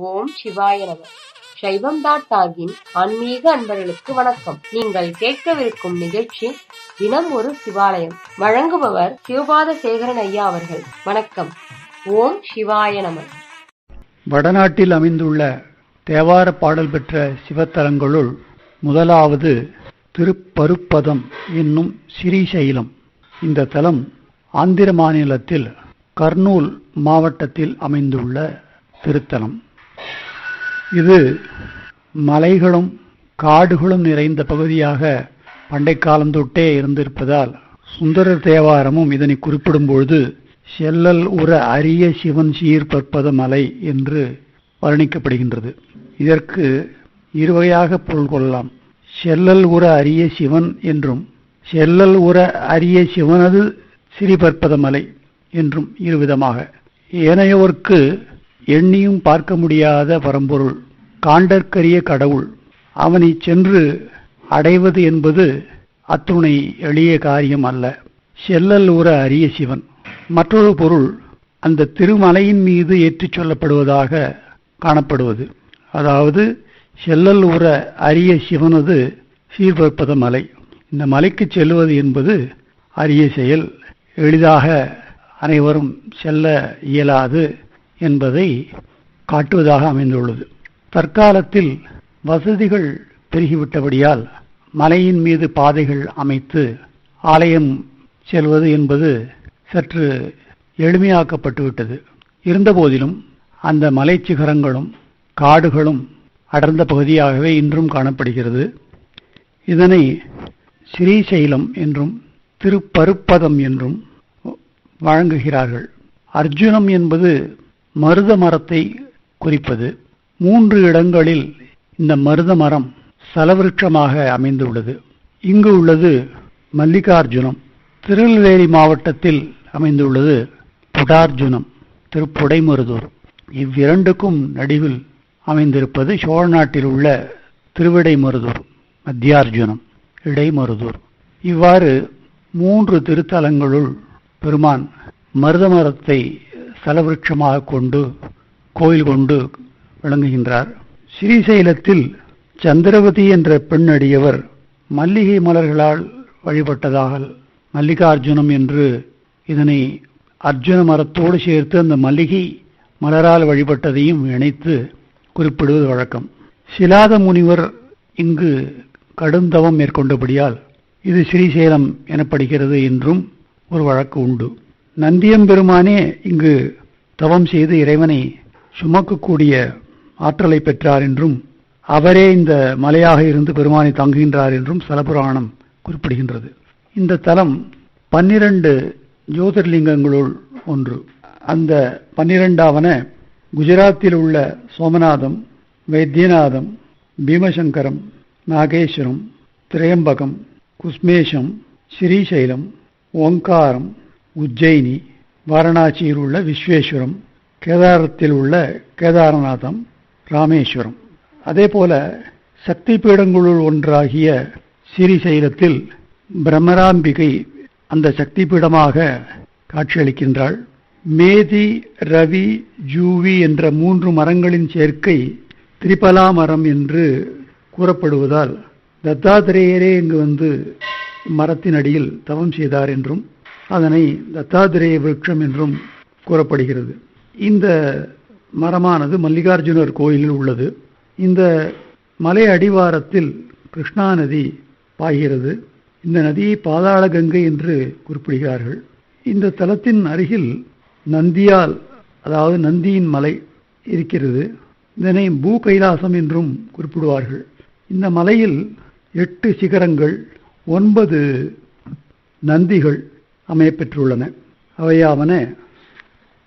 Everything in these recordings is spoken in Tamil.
ஓம் சிவாய நம. சைவம் டாட் ஆன்மீக அன்பர்களுக்கு வணக்கம். நீங்கள் கேட்கவிருக்கும் நிகழ்ச்சி தினம் ஒரு சிவாலயம். வழங்குபவர் சிவபாத சேகரன் ஐயா அவர்கள். வணக்கம். ஓம் சிவாய நம. வடநாட்டில் அமைந்துள்ள தேவார பாடல் பெற்ற சிவத்தலங்களுள் முதலாவது திருப்பருப்பதம் என்னும் சிறீசைலம். இந்த தலம் ஆந்திர மாநிலத்தில் கர்னூல் மாவட்டத்தில் அமைந்துள்ள திருத்தலம். இது மலைகளும் காடுகளும் நிறைந்த பகுதியாக பண்டை காலம் தொட்டே இருந்திருப்பதால் சுந்தர தேவாரமும் இதனை குறிப்பிடும் பொழுது செல்லல் உற அரிய சிவன் சீர்பற்பத மலை என்று வர்ணிக்கப்படுகின்றது. இதற்கு இருவகையாக பொருள் கொள்ளலாம். செல்லல் உற அரிய சிவன் என்றும் செல்லல் உற அரிய சிவனது சிறிபற்பத மலை என்றும் இருவிதமாக. ஏனையோர்க்கு எண்ணியும் பார்க்க முடியாத பரம்பொருள் காண்டற்கரிய கடவுள். அவனை சென்று அடைவது என்பது அத்துணை எளிய காரியம் அல்ல. செல்லல் உற அரிய சிவன். மற்றொரு பொருள் அந்த திருமலையின் மீது ஏற்றிச் சொல்லப்படுவதாக காணப்படுவது. அதாவது செல்லல் உற அரிய சிவனது சீர்பற்பத மலை. இந்த மலைக்கு செல்வது என்பது அரிய செயல். எளிதாக அனைவரும் செல்ல இயலாது. என்பதை காட்டுவதாக அமைந்துள்ளது. தற்காலத்தில் வசதிகள் பெருகிவிட்டபடியால் மலையின் மீது பாதைகள் அமைத்து ஆலயம் செல்வது என்பது சற்று எளிமையாக்கப்பட்டுவிட்டது. இருந்தபோதிலும் அந்த மலைச்சிகரங்களும் காடுகளும் அடர்ந்த பகுதியாகவே இன்றும் காணப்படுகிறது. இதனை ஸ்ரீசைலம் என்றும் திருப்பருப்பதம் என்றும் வழங்குகிறார்கள். அர்ஜுனம் என்பது மருத மரத்தை குறிப்பது மூன்று இடங்களில் இந்த மருத மரம் சலவிருட்சமாக அமைந்துள்ளது. இங்கு உள்ளது மல்லிகார்ஜுனம் திருநெல்வேலி மாவட்டத்தில் அமைந்துள்ளது புடார்ஜுனம் திருப்புடைமருதூர். இவ்விரண்டுக்கும் நடுவில் அமைந்திருப்பது சோழ நாட்டில் உள்ள திருவிடைமருதூர் மத்தியார்ஜுனம் இடைமருதூர். இவ்வாறு மூன்று திருத்தலங்களுள் பெருமான் மருதமரத்தை மரத்தை கொண்டு கோயில் கொண்டு விளங்குகின்றார். ஸ்ரீசைலத்தில் சந்திரவதி என்ற பெண் அடியவர் மல்லிகை மலர்களால் வழிபட்டதாக மல்லிகார்ஜுனம் என்று இதனை அர்ஜுன மரத்தோடு சேர்த்து அந்த மல்லிகை மலரால் வழிபட்டதையும் இணைத்து குறிப்பிடுவது வழக்கம். சிலாத முனிவர் இங்கு கடுந்தவம் மேற்கொண்டபடியால் இது ஸ்ரீசைலம் எனப்படுகிறது என்றும் ஒரு வழக்கு உண்டு. நந்தியம்பெருமானே இங்கு தவம் செய்து இறைவனை சுமக்கக்கூடிய ஆற்றலை பெற்றார் என்றும் அவரே இந்த மலையாக இருந்து பெருமானை தங்குகின்றார் என்றும் சலபுராணம் குறிப்பிடுகின்றது. இந்த தலம் பன்னிரண்டு ஜோதிர்லிங்கங்களுள் ஒன்று. அந்த பன்னிரெண்டாவன குஜராத்தில் உள்ள சோமநாதம் வைத்தியநாதம் பீமசங்கரம் நாகேஸ்வரம் திரையம்பகம் குஸ்மேஷம் ஸ்ரீசைலம் ஓங்காரம் உஜ்ஜயினி வாரணாசியில் உள்ள விஸ்வேஸ்வரம் கேதாரத்தில் உள்ள கேதாரநாதம் ராமேஸ்வரம். அதே போல சக்தி பீடங்களுள் ஒன்றாகிய ஸ்ரீசைலத்தில் பிரம்மராம்பிகை அந்த சக்தி பீடமாக காட்சியளிக்கின்றாள். மேதி ரவி ஜூவி என்ற மூன்று மரங்களின் சேர்க்கை திரிபலா மரம் என்று கூறப்படுவதால் தத்தாத்திரேயரே இங்கு வந்து மரத்தின் அடியில் தவம் செய்தார் என்றும் அதனை தத்தாத்திரேய விருட்சம் என்றும் கூறப்படுகிறது. இந்த மரமானது மல்லிகார்ஜுனர் கோயிலில் உள்ளது. இந்த மலை அடிவாரத்தில் கிருஷ்ணா நதி பாய்கிறது. இந்த நதியை பாதாள கங்கை என்று குறிப்பிடுகிறார்கள். இந்த தலத்தின் அருகில் நந்தியால் அதாவது நந்தியின் மலை இருக்கிறது. இதனை பூ கைலாசம் என்றும் குறிப்பிடுவார்கள். இந்த மலையில் எட்டு சிகரங்கள் ஒன்பது நந்திகள் அமையப்பெற்றுள்ளன. அவையாவன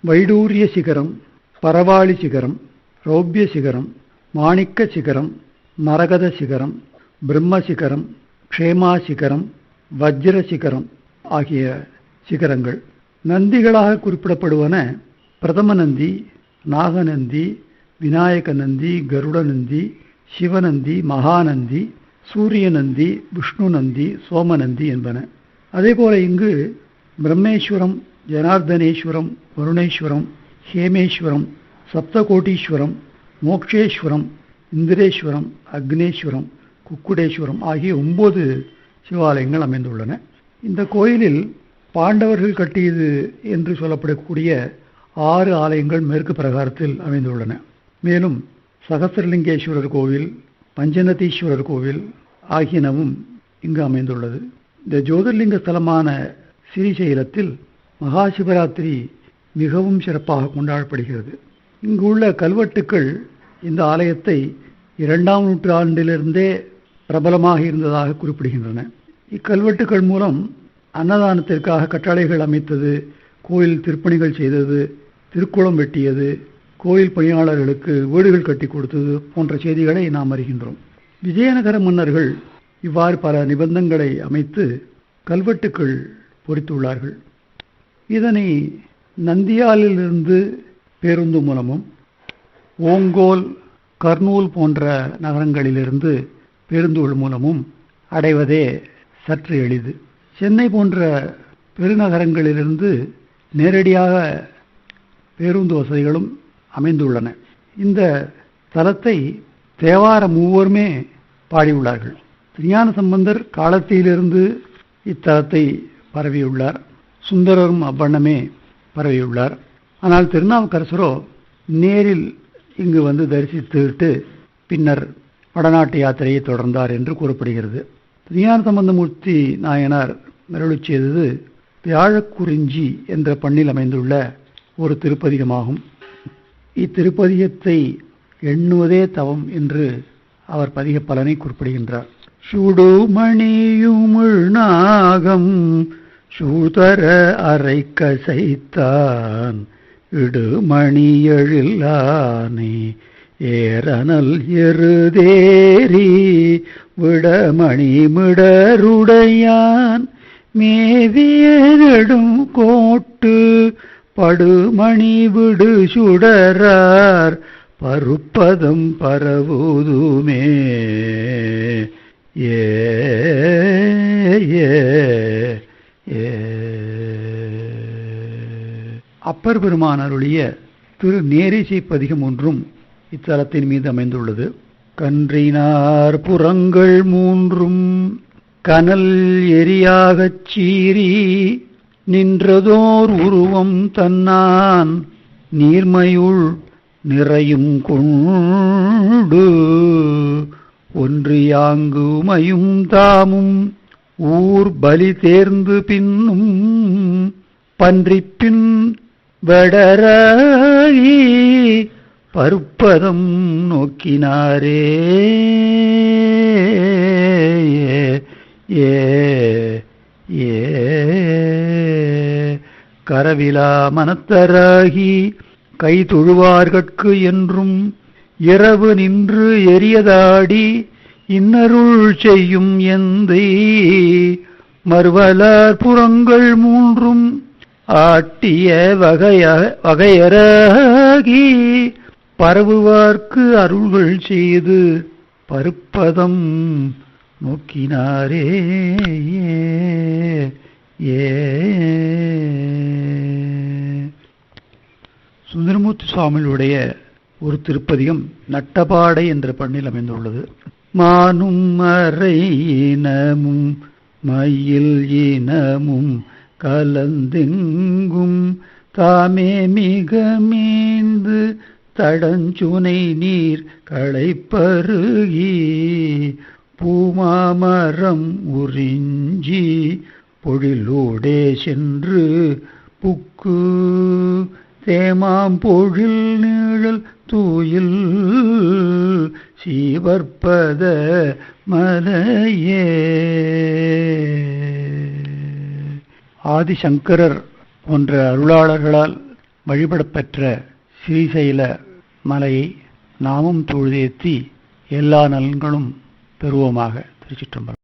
வைடூரிய சிகரம் பரவாளி சிகரம் ரௌபிய சிகரம் மாணிக்க சிகரம் மரகத சிகரம் பிரம்ம சிகரம் க்ஷேமா சிகரம் வஜ்ர சிகரம் ஆகிய சிகரங்கள். நந்திகளாக குறிப்பிடப்படுவன பிரதம நந்தி நாகநந்தி விநாயக நந்தி கருட நந்தி சிவநந்தி மகாநந்தி சூரிய நந்தி விஷ்ணு நந்தி சோமநந்தி என்பன. அதேபோல இங்கு பிரம்மேஸ்வரம் ஜனார்தனேஸ்வரம் வருணேஸ்வரம் ஹேமேஸ்வரம் சப்தகோட்டீஸ்வரம் மோக்ஷேஸ்வரம் இந்திரேஸ்வரம் அக்னேஸ்வரம் குக்குடேஸ்வரம் ஆகிய ஒன்பது சிவாலயங்கள் அமைந்துள்ளன. இந்த கோயிலில் பாண்டவர்கள் கட்டியது என்று சொல்லப்படக்கூடிய ஆறு ஆலயங்கள் மேற்கு பிரகாரத்தில் அமைந்துள்ளன. மேலும் சகசிரலிங்கேஸ்வரர் கோவில் பஞ்சநதீஸ்வரர் கோவில் ஆகியனவும் இங்கு அமைந்துள்ளது. இந்த ஜோதிர்லிங்க ஸ்தலமான ஸ்ரீசைலத்தில் மகா சிவராத்திரி மிகவும் சிறப்பாக கொண்டாடப்படுகிறது. இங்குள்ள கல்வெட்டுக்கள் இந்த ஆலயத்தை இரண்டாம் நூற்றாண்டிலிருந்தே பிரபலமாக இருந்ததாக குறிப்பிடுகின்றன. இக்கல்வெட்டுக்கள் மூலம் அன்னதானத்திற்காக கட்டளைகள் அமைத்தது கோயில் திருப்பணிகள் செய்தது திருக்குளம் வெட்டியது கோயில் பணியாளர்களுக்கு வீடுகள் கட்டி கொடுத்தது போன்ற செய்திகளை நாம் அறிகின்றோம். விஜயநகர மன்னர்கள் இவ்வாறு பல நிபந்தங்களை அமைத்து கல்வெட்டுக்கள் பொறித்துள்ளார்கள். இதனை நந்தியாலிலிருந்து பேருந்து மூலமும் ஓங்கோல் கர்னூல் போன்ற நகரங்களிலிருந்து பேருந்துகள் மூலமும் அடைவதே சற்று எளிது. சென்னை போன்ற பெருநகரங்களிலிருந்து நேரடியாக பேருந்து வசதிகளும் அமைந்துள்ளன. இந்த தலத்தை தேவார மூவருமே பாடியுள்ளார்கள். ஞான சம்பந்தர் காலத்திலிருந்து இத்தலத்தை பரவியுள்ளார். சுந்தரரும் அவ்வண்ணமே பரவியுள்ளார். ஆனால் திருநாவுக்கரசரோ நேரில் இங்கு வந்து தரிசித்துவிட்டு பின்னர் வடநாட்டு யாத்திரையை தொடர்ந்தார் என்று கூறப்படுகிறது. திருஞான சம்பந்தமூர்த்தி நாயனார் மருளிச் செய்தது வியாழக்குறிஞ்சி என்ற பண்ணில் அமைந்துள்ள ஒரு திருப்பதிகமாகும். இத்திருப்பதிகத்தை எண்ணுவதே தவம் என்று அவர் பதிக பலனை குறிப்பிடுகின்றார். சுடுமணியுமிழ் நாகம் சூதர அரை கசைத்தான் இடுமணி எழிலானே ஏரனல் எருதேரி விடமணி மிடருடையான் மேவியதெடும் கோட்டு படுமணி விடு சுடரார் பருப்பதம் பரவுதுமே ஏ. அப்பர் பெருமானருடைய அருளிய திரு நேரிசை பதிகம் ஒன்றும் இத்தலத்தின் மீது அமைந்துள்ளது. கன்றினார் புறங்கள் மூன்றும் கனல் எரியாகச் சீறி நின்றதோர் உருவம் தன்னான் நீர்மையுள் நிறையும் கொண்டு ஒன்றியாங்கு உமையும் தாமும் ஊர் பலி தேர்ந்து பின்னும் பன்றிப்பின் வடராகி பருப்பதம் நோக்கினாரே. ஏ ஏ. கரவிலா மனத்தராகி கை தொழுவார்கட்கு என்றும் இரவு நின்று எரியதாடி இன்னருள் செய்யும் எந்தை மறுவலார் புறங்கள் மூன்றும் ஆட்டிய வகைய வகையராகி பரவுவார்க்கு அருள்கள் செய்து பருப்பதம் நோக்கினாரே ஏ. சுந்தரமூர்த்தி சுவாமிகளுடைய ஒரு திருப்பதிகம் நட்டபாடை என்ற பண்ணில் அமைந்துள்ளது. மானும் மறை இனமும் மயில் இனமும் கலந்தெங்கும். தாமே மிக மீந்து தடஞ்சுனை நீர் களைப்பருகி பூமாமரம் உறிஞ்சி பொழிலோடே சென்று புக்கு. தேமாம் பொழில் நீழல் தூயில் சீவற்பத மலையே. ஆதிசங்கரர் போன்ற அருளாளர்களால் வழிபடப்பெற்ற ஸ்ரீசைல மலையை நாமும் தொழுதேத்தி எல்லா நலன்களும் பெறுவோமாக திருச்சிற்றம்பலம்.